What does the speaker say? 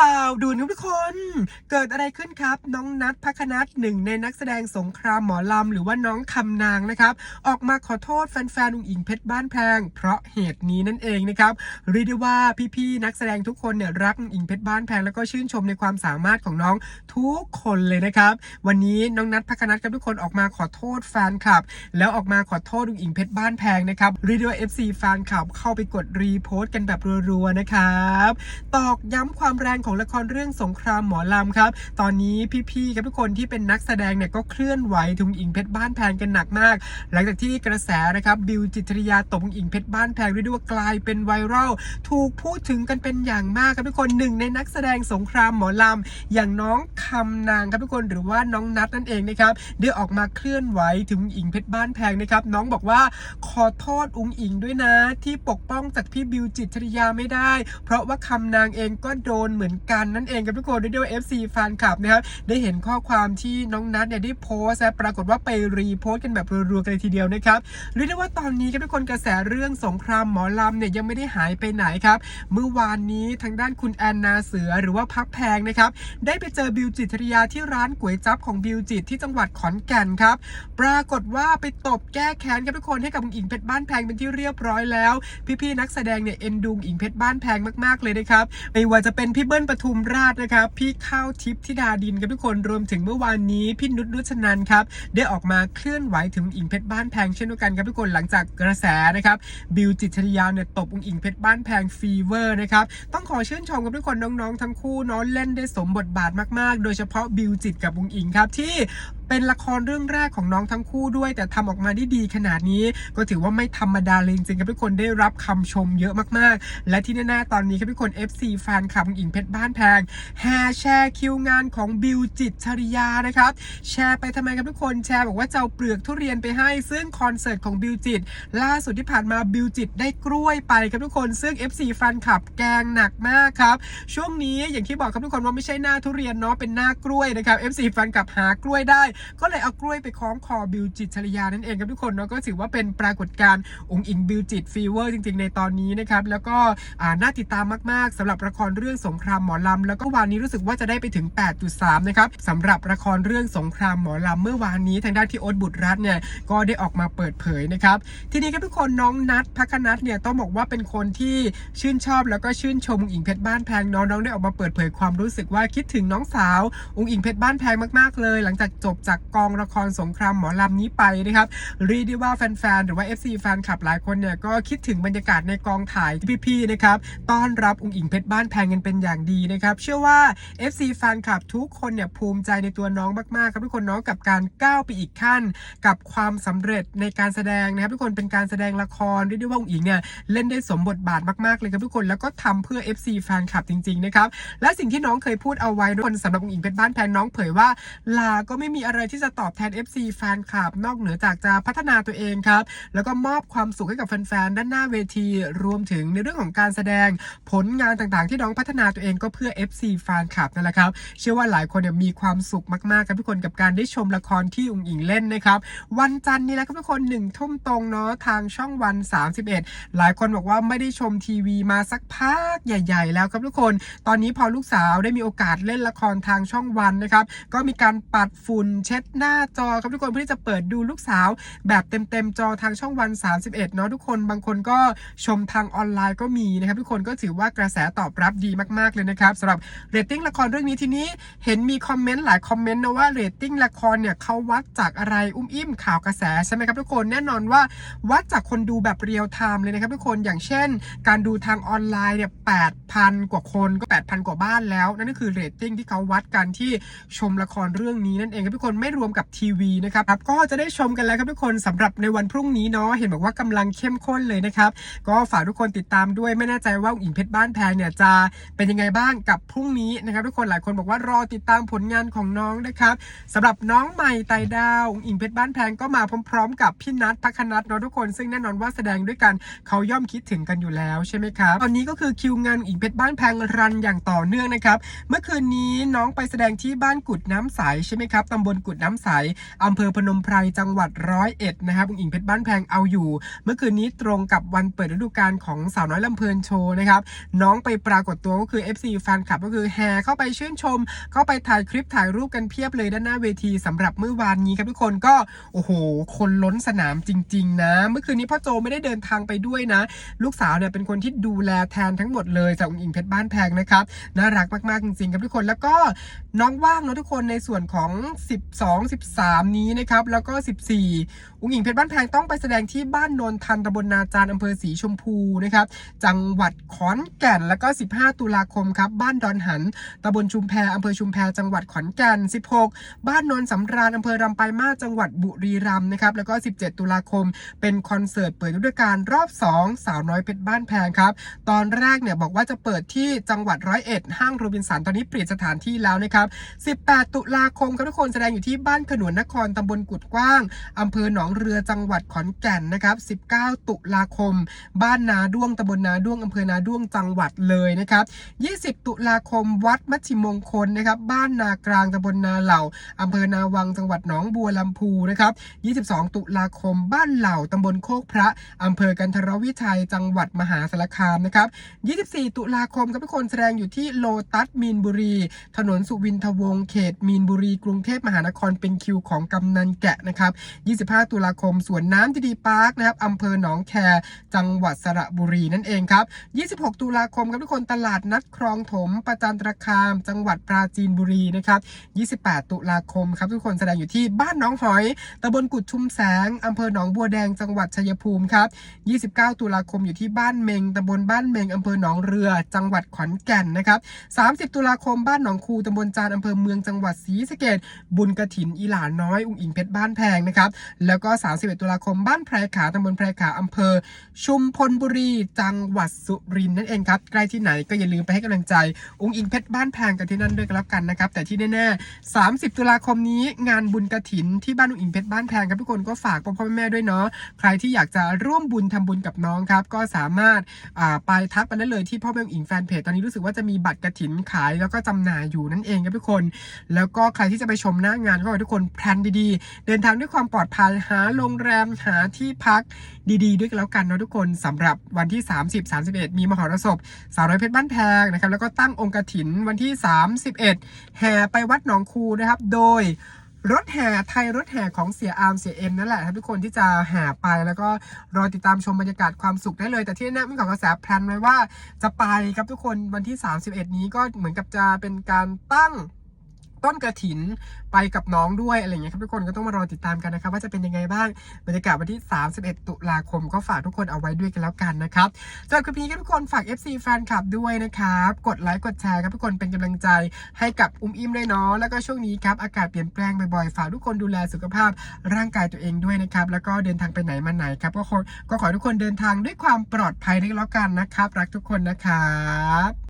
ข่าวด่วนทุกคน เกิดอะไรขึ้นครับ น้องนัทพักนัทหนึ่งในนักแสดงสงครามหมอลำ หรือว่าน้องคำนางนะครับ ออกมาขอโทษแฟนๆ อุ๋งอิงเพชรบ้านแพง เพราะเหตุนี้นั่นเองนะครับเรียกได้ว่าพี่ๆ นักแสดงทุกคนเนี่ยรักอุ๋งอิงเพชรบ้านแพง แล้วก็ชื่นชมในความสามารถของน้องทุกคนเลยนะครับ วันนี้น้องนัทพักนัทกับทุกคนออกมาขอโทษแฟนคลับ แล้วออกมาขอโทษอุ๋งอิงเพชรบ้านแพงนะครับเรียกได้ว่า FC แฟนคลับเข้าไปกดรีโพสต์กันแบบรัวๆนะครับตอกย้ำความแรงของละครเรื่องสงครามหมอลำครับ ตอนนี้พี่ๆกับทุกคนที่เป็นนักแสดงเนี่ยก็เคลื่อนไหวถึงอิงเพชรบ้านแพงกันหนักมาก หลังจากที่กระแสนะครับบิวจิตริยาตบอิงเพชรบ้านแพงเรียกว่ากลายเป็นไวรัลถูกพูดถึงกันเป็นอย่างมากครับทุกคนหนึ่งในนักแสดงสงครามหมอลำอย่างน้อง คำนางครับทุกคนหรือว่าน้องนัทนั่นเองนะครับได้ออกมาเคลื่อนไหวถึงอิงเพชรบ้านแพงนะครับน้องบอกว่าขอโทษอุงอิงด้วยนะ ที่ปกป้องจากพี่บิวจิตรยาไม่ได้ เพราะว่าคำนางเองก็โดนเหมือนกันนั่นเองครับทุกคนด้วยด้วย FC แฟนคลับนะครับได้เห็นข้อความที่น้องนัทเนี่ยได้โพสต์ปรากฏว่าไปรีโพสต์กันแบบรัวๆกันเลยทีเดียวนะครับเรียกได้ว่าตอนนี้ครับทุกคนกระแสเรื่องสงครามหมอลำเนี่ยยังไม่ได้หายไปไหนครับเมื่อวานนี้ทางด้านคุณแอนนาเสือหรือว่าพักแพงนะครับได้ไปเจอบิวจิจิตรยาที่ร้านก๋วยจั๊บของบิวจิตที่จังหวัดขอนแก่นครับ ปรากฏว่าไปตบแก้แค้นกับทุกคนให้กับอิงเพชรบ้านแพงเป็นที่เรียบร้อยแล้ว พี่ๆนักแสดงเนี่ยเอ็นดูงอิงเพชรบ้านแพงมากๆเลยนะครับไม่ว่าจะเป็นพี่เบิ้ลปทุมราชนะครับพี่ข้าวทิพย์ธิดาดินกับทุกคนรวมถึงเมื่อวานนี้พี่นุชนุชนันครับได้ออกมาเคลื่อนไหวถึงอิงเพชรบ้านแพงเช่นเดียวกันครับทุกคนหลังจากกระแสนะครับบิวจิตรยาเนี่ยตบองอิงเพชรบ้านแพงฟีเวอร์นะครับต้องขอชื่นชมกับทุกคนน้องๆทั้งคู่เนาะเล่นได้สมบทบาทมากๆโดยดยเฉพาะบิวจิตกับบุงอิงครับที่ เป็นละครเรื่องแรกของน้องทั้งคู่ด้วย แต่ทำออกมาได้ดีขนาดนี้ ก็ถือว่าไม่ธรรมดาเลยจริงๆครับทุกคนได้รับคำชมเยอะมากๆ และที่แน่ๆตอนนี้ครับทุกคน FC แฟนคลับอิงเพชรบ้านแพงแห่แชร์คิวงานของบิวจิตชริยานะครับแชร์ไปทำไมครับทุกคนแชร์บอกว่าจะเอาเปลือกทุเรียนไปให้ซึ่งคอนเสิร์ตของบิวจิตล่าสุดที่ผ่านมาบิวจิตได้กล้วยไปครับทุกคนซึ่ง FC แฟนคลับแกงหนักมากครับช่วงนี้อย่างที่บอกครับทุกคนว่าไม่ใช่หน้าทุเรียนเนาะเป็นหน้ากล้วยนะครับ FC แฟนคลับหากล้วยได้ก็เลยเอากล้วยไปคล้องคอบิวจิตชริยานั่นเองครับทุกคนเนาะก็ถือว่าเป็นปรากฏการณ์องค์อิงบิวจิตฟีเวอร์จริง ๆ ในตอนนี้นะครับแล้วก็น่าติดตามมากๆสำหรับละครเรื่องสงครามหมอลำแล้วก็วันนี้รู้สึกว่าจะได้ไปถึง 8.3 นะครับสำหรับละครเรื่องสงครามหมอลำเมื่อวานนี้ทางด้านที่โอ๊ตบุตรรัตน์เนี่ยก็ได้ออกมาเปิดเผยนะครับ ทีนี้ครับทุกคนน้องนัทพักนัทเนี่ยต้องบอกว่าเป็นคนที่ชื่นชอบแล้วก็ชื่นชมองค์อิงเพชรบ้านแพงน้องน้องได้ออกมาเปิดเผยความรู้สึกว่าคิดถึงน้องสาวองค์อิงเพชรบ้านแพงมากๆเลย หลังจากจบจากกองละครสงครามหมอลำนี้ไปนะครับเรียกได้ว่าแฟนๆ หรือว่า FC แฟนคลับหลายคนเนี่ยก็คิดถึงบรรยากาศในกองถ่ายพีพี่ๆนะครับต้อนรับองค์อิงเพชรบ้านแพงกันเป็นอย่างดีนะครับเชื่อว่า FC แฟนคลับทุกคนเนี่ยภูมิใจในตัวน้องมากๆครับทุกคนน้องกับการก้าวไปอีกขั้น กับความสำเร็จในการแสดงนะครับทุกคนเป็นการแสดงละครเรียกได้ว่าองค์อิงเนี่ยเล่นได้สมบทบาทมากๆเลยครับทุกคนแล้วก็ทำเพื่อ FC แฟนคลับจริงๆนะครับและสิ่งที่น้องเคยพูดเอาไว้ทุกคนสำหรับองค์อิงเพชรบ้านแพงน้องเผยว่าลาก็ไม่มีอะไรที่จะตอบแทน FC แฟนคลับนอกเหนือจากจะพัฒนาตัวเองครับ แล้วก็มอบความสุขให้กับแฟนๆด้านหน้าเวที รวมถึงในเรื่องของการแสดงผลงานต่างๆ ที่น้องพัฒนาตัวเองก็เพื่อ FC แฟนคลับนั่นแหละครับเชื่อว่าหลายคนเนี่ยมีความสุขมากๆครับทุกคนกับการได้ชมละครที่อุ๋งอิงเล่นนะครับ วันจันทร์นี้นะครับทุกคนหนึ่งทุ่มตรงเนาะทางช่องวัน 31 หลายคนบอกว่าไม่ได้ชมทีวีมาสักพักใหญ่ ๆ แล้วครับทุกคน ตอนนี้พอลูกสาวได้มีโอกาสเล่นละครทางช่องวันนะครับ ก็มีการปัดฝุ่นเช็ดหน้าจอครับทุกคนเพื่อที่จะเปิดดูลูกสาว แบบเต็มๆจอทางช่องวัน 31 เนาะทุกคนบางคนก็ชมทางออนไลน์ก็มีนะครับทุกคนก็ถือว่ากระแสตอบรับดีมากๆเลยนะครับสำหรับเรตติ้งละครเรื่องนี้ทีนี้เห็นมีคอมเมนต์หลายคอมเมนต์นะว่าเรตติ้งละครเนี่ยเขาวัดจากอะไรอุ้มอิ่มข่าวกระแสใช่ไหมครับทุกคนแน่นอนว่าวัดจากคนดูแบบเรียลไทม์เลยนะครับทุกคนอย่างเช่น การดูทางออนไลน์เนี่ย8,000กว่าคนก็ 8,000 กว่าบ้านแล้ว นั่นก็คือเรตติ้งที่เขาวัดกันที่ชมละครเรื่องนี้นั่นเองครับทุกคนไม่รวมกับทีวีนะครับก็จะได้ชมกันแล้วครับทุกคนสำหรับในวันพรุ่งนี้เนาะเห็นบอกว่ากำลังเข้มข้นเลยนะครับ ก็ฝากทุกคนติดตามด้วยไม่แน่ใจว่าอิงเพชรบ้านแพงเนี่ยจะเป็นยังไงบ้างกับพรุ่งนี้นะครับ ทุกคนหลายคนบอกว่ารอติดตามผลงานของน้องนะครับสำหรับน้องใหม่ไตดาวอิงเพชรบ้านแพงก็มาพร้อมๆ กับพี่นัทพักนัทเนาะทุกคนซึ่งแน่นอนว่าแสดงด้วยกันเขาย่อมคิดถึงกันอยู่แล้วใช่ไหมครับตอนนี้ก็คือคิวงานอิงเพชรบ้านแพงรันอย่างต่อเนื่องนะครับ เมื่อคืนนี้น้องไปแสดงที่บ้านกุดน้ำใสใช่ไหมครับตำบลกุฎน้ำใสอำเภอพนมไพรจังหวัดร้อยเอ็ดนะครับอุ๋งอิงเพชรบ้านแพงเอาอยู่ เมื่อคืนนี้ตรงกับวันเปิดฤดูกาลของสาวน้อยลำเพลินโชว์นะครับน้องไปปรากฏตัวก็คือ FC แฟนคลับก็คือแห่เข้าไปชื่นชม เข้าไปถ่ายคลิปถ่ายรูปกันเพียบเลยด้านหน้าเวทีสำหรับเมื่อวานนี้ครับทุกคนก็โอ้โห คนล้นสนามจริง ๆ นะ เมื่อคืนนี้พ่อโจไม่ได้เดินทางไปด้วยนะ ลูกสาวเนี่ยเป็นคนที่ดูแลแทนทั้งหมดเลยจากอุ๋งอิงเพชรบ้านแพงนะครับน่ารักมากๆจริงๆครับทุกคนแล้วก็น้องว่างเนาะทุกคนในส่วนของ12 13 นี้นะครับ แล้วก็ 14 อุ๋งอิงเพชรบ้านแพงต้องไปแสดงที่บ้านโนนทันตำบลนาจารอำเภอศรีชมพูนะครับ จังหวัดขอนแก่น แล้วก็ 15 ตุลาคมครับ บ้านดอนหันตำบลชุมแพอำเภอชุมแพจังหวัดขอนแก่น 16 บ้านโนนสำราญอำเภอรำไปายมาจังหวัดบุรีรัมย์นะครับ แล้วก็ 17 ตุลาคม เป็นคอนเสิร์ตเปิดฤดูกาลรอบ 2 สาวน้อยเพชรบ้านแพงครับ ตอนแรกเนี่ยบอกว่าจะเปิดที่จังหวัดร้อยเอ็ดห้างโรบินสันตอนนี้เปลี่ยนสถานที่แล้วนะครับ 18 ตุลาคมครับทุกคนแสดงอยู่ที่บ้านขนวนนครตำบลกุดกว้างอำเภอหนองเรือจังหวัดขอนแก่นนะครับ 19 ตุลาคม บ้านนาด้วงตำบลนาด้วงอำเภอนาด้วงจังหวัดเลยนะครับ 20 ตุลาคม วัดมัชชิมงคลนะครับ บ้านนากลางตำบลนาเหล่าอำเภอนาวังจังหวัดหนองบัวลำพูนะครับ 22 ตุลาคม บ้านเหล่าตำบลโคกพระอำเภอกันทรวิชัยจังหวัดมหาสารคามนะครับ 24 ตุลาคมครับทุกคนแสดงอยู่ที่โลตัสมีนบุรี ถนนสุวินทวงศ์เขตมีนบุรีกรุงเทพมหานครเป็นคิวของกำนันแกะนะครับ 25 ตุลาคมสวนน้ำดีดีพาร์คนะครับอำเภอหนองแค จังหวัดสระบุรีนั่นเองครับ 26 ตุลาคมครับทุกคนตลาดนัดคลองถม ประจันตรคาม จังหวัดปราจีนบุรีนะครับ 28 ตุลาคมครับทุกคนแสดงอยู่ที่บ้านหนองหอยตำบลกุดชุมแสงอำเภอหนองบัวแดงจังหวัดชัยภูมิครับ 29 ตุลาคมอยู่ที่บ้านเมงตำบลบ้านเมงอำเภอหนองเรือ จังหวัดขอนแก่นนะครับ 30 ตุลาคมบ้านหนองคูตำบลจานอำเภอเมืองจังหวัดศรีสะเกดบุญกกระถินอีหลาน้อยอุ๋งอิงเพชรบ้านแพงนะครับ แล้วก็ 31 ตุลาคมบ้านแพรขาตำบลแพรขาอำเภอ ชุมพลบุรี จังหวัดสุรินทร์นั่นเองครับ ใกล้ที่ไหนก็อย่าลืมไปให้กำลังใจ อุ๋งอิงเพชรบ้านแพงกันที่นั่นด้วยกันแล้วกันนะครับ แต่ที่แน่ๆ 30 ตุลาคมนี้งานบุญกระถินที่บ้านอุ๋งอิงเพชรบ้านแพงครับทุกคนก็ฝากพ่อพ่อแม่ด้วยเนาะใครที่อยากจะร่วมบุญทำบุญกับน้องครับก็สามารถไปทักไปได้เลยที่พ่อแม่อุ๋งอิงแฟนเพจตอนนี้รู้สึกว่าจะมีบัตรกระถินขายแล้วก็จำหน่ายอยู่นั่นเองครับทุกคน แล้วก็ใครที่จะไปชมหน้างานก็ขอให้ทุกคนแพลนดีๆ เดินทางด้วยความปลอดภัยหาโรงแรมหาที่พักดีๆ ด้วยกันแล้วกันเนาะทุกคนสำหรับวันที่ 30 31 มีมหรสพสาวน้อยเพชรบ้านแพงนะครับแล้วก็ตั้งองค์กฐินวันที่ 31 แห่ไปวัดหนองคูนะครับ โดยรถแห่ไทยรถแห่ของเสียอาร์มเสียเอ็มนั่นแหละครับทุกคนที่จะแห่ไปแล้วก็รอติดตามชมบรรยากาศความสุขได้เลย แต่ที่แน่ไม่ขอกระแสแพลนไว้ว่าจะไปครับทุกคนวันที่ 31 นี้ก็เหมือนกับจะเป็นการตั้ง ต้นกระถินไปกับน้องด้วยอะไรอย่างเงี้ยครับทุกคนก็ต้องมารอติดตามกันนะครับ ว่าจะเป็นยังไงบ้างบรรยากาศวันที่ 31 ตุลาคมก็ฝากทุกคนเอาไว้ด้วยกันแล้วกันนะครับสำหรับคลิปนี้ครับทุกคนฝาก FC แฟนคลับด้วยนะครับกดไลค์กดแชร์ครับทุกคนเป็นกำลังใจให้กับอุ้มอิ่มด้วยเนาะแล้วก็ช่วงนี้ครับอากาศเปลี่ยนแปลงบ่อยๆฝากทุกคนดูแลสุขภาพร่างกายตัวเองด้วยนะครับแล้วก็เดินทางไปไหนมาไหนครับก็ขอให้ทุกคนเดินทางด้วยความปลอดภัยด้วยแล้วกันนะครับ รักทุกคนนะครับ